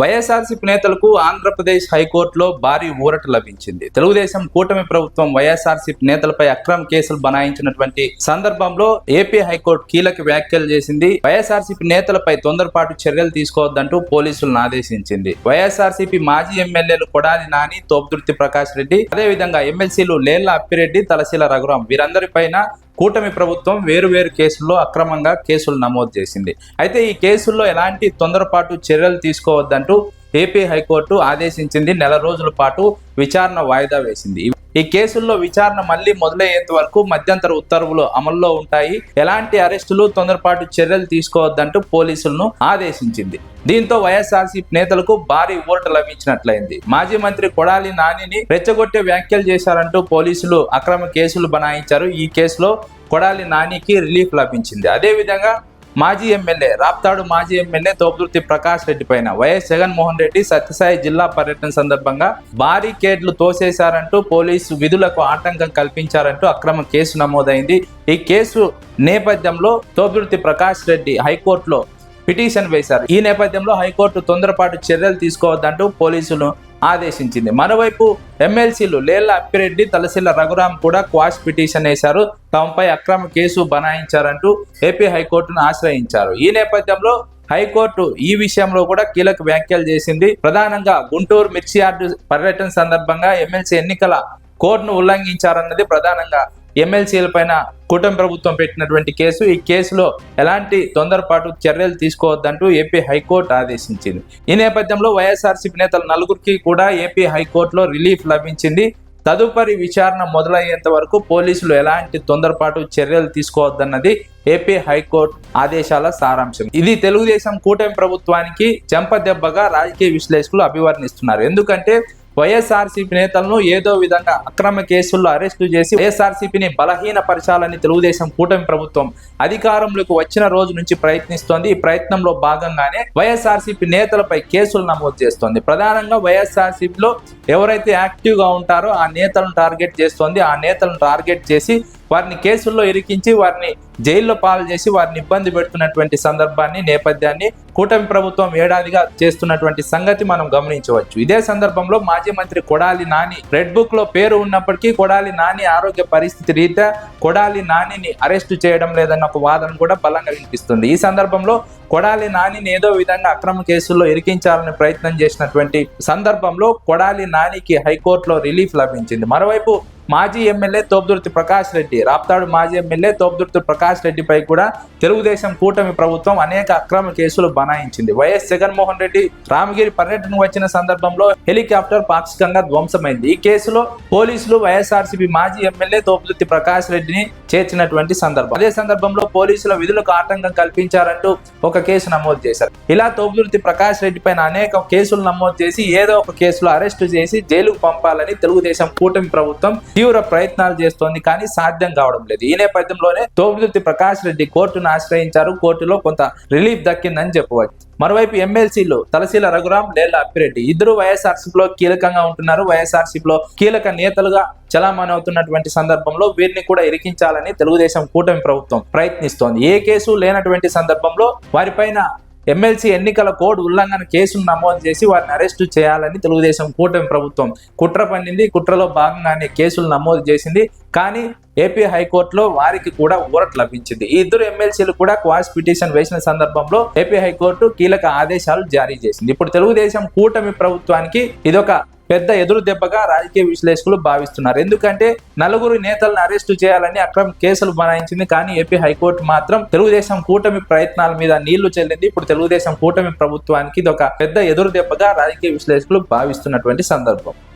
వైఎస్ఆర్సీపీ నేతలకు ఆంధ్రప్రదేశ్ హైకోర్టులో భారీ ఊరట లభించింది. తెలుగుదేశం కూటమి ప్రభుత్వం వైఎస్ఆర్సీపీ నేతలపై అక్రమ కేసులు బనాయించినటువంటి సందర్భంలో ఏపీ హైకోర్టు కీలక వ్యాఖ్యలు చేసింది. వైఎస్ఆర్సీపీ నేతలపై తొందరపాటు చర్యలు తీసుకోవద్దంటూ పోలీసులను ఆదేశించింది. వైఎస్ఆర్సీపీ మాజీ ఎమ్మెల్యేలు కొడాలి నాని తోపుదుర్తి ప్రకాష్ రెడ్డి అదేవిధంగా ఎమ్మెల్సీలు లేళ్ళ అప్పిరెడ్డి తలశీల రఘురాం వీరందరిపైన కూటమి ప్రభుత్వం వేరు వేరు కేసుల్లో అక్రమంగా కేసులు నమోదు చేసింది. అయితే ఈ కేసుల్లో ఎలాంటి తొందరపాటు చర్యలు తీసుకోవద్దంటూ ఏపీ హైకోర్టు ఆదేశించింది. నెల రోజుల పాటు విచారణ వాయిదా వేసింది. ఈ కేసుల్లో విచారణ మళ్ళీ మొదలయ్యేంత వరకు మధ్యంతర ఉత్తర్వులు అమల్లో ఉంటాయి. ఎలాంటి అరెస్టులు తొందరపాటు చర్యలు తీసుకోవద్దంటూ పోలీసులను ఆదేశించింది. దీంతో వైఎస్ఆర్సీ నేతలకు భారీ ఓటు లభించినట్లయింది. మాజీ మంత్రి కొడాలి నానిని రెచ్చగొట్టే వ్యాఖ్యలు చేశారంటూ పోలీసులు అక్రమ కేసులు బనాయించారు. ఈ కేసులో కొడాలి నానికి రిలీఫ్ లభించింది. అదేవిధంగా మాజీ ఎమ్మెల్యే రాప్తాడు మాజీ ఎమ్మెల్యే తోపుదుర్తి ప్రకాష్ రెడ్డి పైన వైఎస్ జగన్మోహన్ రెడ్డి సత్యసాయి జిల్లా పర్యటన సందర్భంగా బారికేడ్లు తోసేశారంటూ పోలీసు విధులకు ఆటంకం కల్పించారంటూ అక్రమ కేసు నమోదైంది. ఈ కేసు నేపథ్యంలో తోపుదుర్తి ప్రకాష్ రెడ్డి హైకోర్టులో పిటిషన్ వేశారు. ఈ నేపథ్యంలో హైకోర్టు తొందరపాటు చర్యలు తీసుకోవద్దంటూ పోలీసులు ఆదేశించింది. మరోవైపు ఎమ్మెల్సీలు లేళ్ళ అప్పిరెడ్డి తలసిల్ల రఘురాం కూడా క్వాష్ పిటిషన్ వేశారు. తమపై అక్రమ కేసు బనాయించారంటూ ఏపీ హైకోర్టును ఆశ్రయించారు. ఈ నేపథ్యంలో హైకోర్టు ఈ విషయంలో కూడా కీలక వ్యాఖ్యలు చేసింది. ప్రధానంగా గుంటూరు మిర్చి యార్డు పర్యటన సందర్భంగా ఎమ్మెల్సీ ఎన్నికల కోడ్ను ఉల్లంఘించారన్నది ప్రధానంగా ఎమ్మెల్సీల పైన కూటమి ప్రభుత్వం పెట్టినటువంటి కేసు ఈ కేసులో ఎలాంటి తొందరపాటు చర్యలు తీసుకోవద్దంటూ ఏపీ హైకోర్టు ఆదేశించింది. ఈ నేపథ్యంలో వైఎస్ఆర్సీపీ నేతలు నలుగురికి కూడా ఏపీ హైకోర్టులో రిలీఫ్ లభించింది. తదుపరి విచారణ మొదలయ్యేంత వరకు పోలీసులు ఎలాంటి తొందరపాటు చర్యలు తీసుకోవద్దన్నది ఏపీ హైకోర్టు ఆదేశాల సారాంశం. ఇది తెలుగుదేశం కూటమి ప్రభుత్వానికి చెంపదెబ్బగా రాజకీయ విశ్లేషకులు అభివర్ణిస్తున్నారు. ఎందుకంటే వైఎస్ఆర్సీపీ నేతలను ఏదో విధంగా అక్రమ కేసుల్లో అరెస్టు చేసి వైఎస్ఆర్సీపీని బలహీనపరచాలని తెలుగుదేశం కూటమి ప్రభుత్వం అధికారంలోకి వచ్చిన రోజు నుంచి ప్రయత్నిస్తోంది. ఈ ప్రయత్నంలో భాగంగానే వైఎస్ఆర్సీపీ నేతలపై కేసులు నమోదు చేస్తోంది. ప్రధానంగా వైఎస్ఆర్సీపీలో ఎవరైతే యాక్టివ్గా ఉంటారో ఆ నేతలను టార్గెట్ చేస్తోంది. ఆ నేతలను టార్గెట్ చేసి వారిని కేసుల్లో ఇరికించి వారిని జైల్లో పాలు చేసి వారిని ఇబ్బంది పెడుతున్నటువంటి సందర్భాన్ని నేపథ్యాన్ని కూటమి ప్రభుత్వం ఏడాదిగా చేస్తున్నటువంటి సంగతి మనం గమనించవచ్చు. ఇదే సందర్భంలో మాజీ మంత్రి కొడాలి నాని రెడ్ బుక్లో పేరు ఉన్నప్పటికీ కొడాలి నాని ఆరోగ్య పరిస్థితి రీత్యా కొడాలి నానిని అరెస్టు చేయడం లేదన్న ఒక వాదన కూడా బలంగా వినిపిస్తుంది. ఈ సందర్భంలో కొడాలి నానిని ఏదో విధంగా అక్రమ కేసుల్లో ఇరికించాలని ప్రయత్నం చేసినటువంటి సందర్భంలో కొడాలి నానికి హైకోర్టులో రిలీఫ్ లభించింది. మరోవైపు మాజీ ఎమ్మెల్యే తోపుదుర్తి ప్రకాష్ రెడ్డి రాప్తాడు మాజీ ఎమ్మెల్యే తోపుదుర్తి ప్రకాష్ రెడ్డిపై కూడా తెలుగుదేశం కూటమి ప్రభుత్వం అనేక అక్రమ కేసులు బనాయించింది. వైఎస్ జగన్మోహన్ రెడ్డి రామగిరి పర్యటనకు వచ్చిన సందర్భంలో హెలికాప్టర్ పాక్షికంగా ధ్వంసమైంది. ఈ కేసులో పోలీసులు వైఎస్ఆర్సీపీ మాజీ ఎమ్మెల్యే తోపుదుర్తి ప్రకాష్ రెడ్డిని చేర్చినటువంటి సందర్భం. అదే సందర్భంలో పోలీసుల విధులకు ఆటంకం కల్పించారంటూ ఒక కేసు నమోదు చేశారు. ఇలా తోపుదుర్తి ప్రకాష్ రెడ్డి పైన అనేక కేసులు నమోదు చేసి ఏదో ఒక కేసులో అరెస్టు చేసి జైలుకు పంపాలని తెలుగుదేశం కూటమి ప్రభుత్వం తీవ్ర ప్రయత్నాలు చేస్తోంది కానీ సాధ్యం కావడం లేదు. ఈ నేపథ్యంలోనే తోపుదుర్తి ప్రకాష్ రెడ్డి కోర్టును ఆశ్రయించారు. కోర్టులో కొంత రిలీఫ్ దక్కిందని చెప్పవచ్చు. మరోవైపు ఎమ్మెల్సీలు తలశీల రఘురాం లేళ్ళ అప్పిరెడ్డి ఇద్దరు వైఎస్ఆర్సీపీలో కీలకంగా ఉంటున్నారు. వైఎస్ఆర్సీపీలో కీలక నేతలుగా చలామణి అవుతున్నటువంటి సందర్భంలో వీరిని కూడా ఇరికించాలని తెలుగుదేశం కూటమి ప్రభుత్వం ప్రయత్నిస్తోంది. ఏ కేసు లేనటువంటి సందర్భంలో వారిపైన ఎమ్మెల్సీ ఎన్నికల కోడ్ ఉల్లంఘన కేసును నమోదు చేసి వారిని అరెస్టు చేయాలని తెలుగుదేశం కూటమి ప్రభుత్వం కుట్ర పన్నింది. కుట్రలో భాగంగానే కేసులు నమోదు చేసింది. కానీ ఏపీ హైకోర్టులో వారికి కూడా ఊరట లభించింది. ఈ ఇద్దరు ఎమ్మెల్సీలు కూడా క్వాష్ పిటిషన్ వేసిన సందర్భంలో ఏపీ హైకోర్టు కీలక ఆదేశాలు జారీ చేసింది. ఇప్పుడు తెలుగుదేశం కూటమి ప్రభుత్వానికి ఇదొక పెద్ద ఎదురు దెబ్బగా రాజకీయ విశ్లేషకులు భావిస్తున్నారు. ఎందుకంటే నలుగురు నేతలను అరెస్టు చేయాలని అక్రమ కేసులు బనాయించింది. కానీ ఏపీ హైకోర్టు మాత్రం తెలుగుదేశం కూటమి ప్రయత్నాల మీద నీళ్ళు చెల్లింది. ఇప్పుడు తెలుగుదేశం కూటమి ప్రభుత్వానికి ఇది ఒక పెద్ద ఎదురు దెబ్బగా రాజకీయ విశ్లేషకులు భావిస్తున్నటువంటి సందర్భం.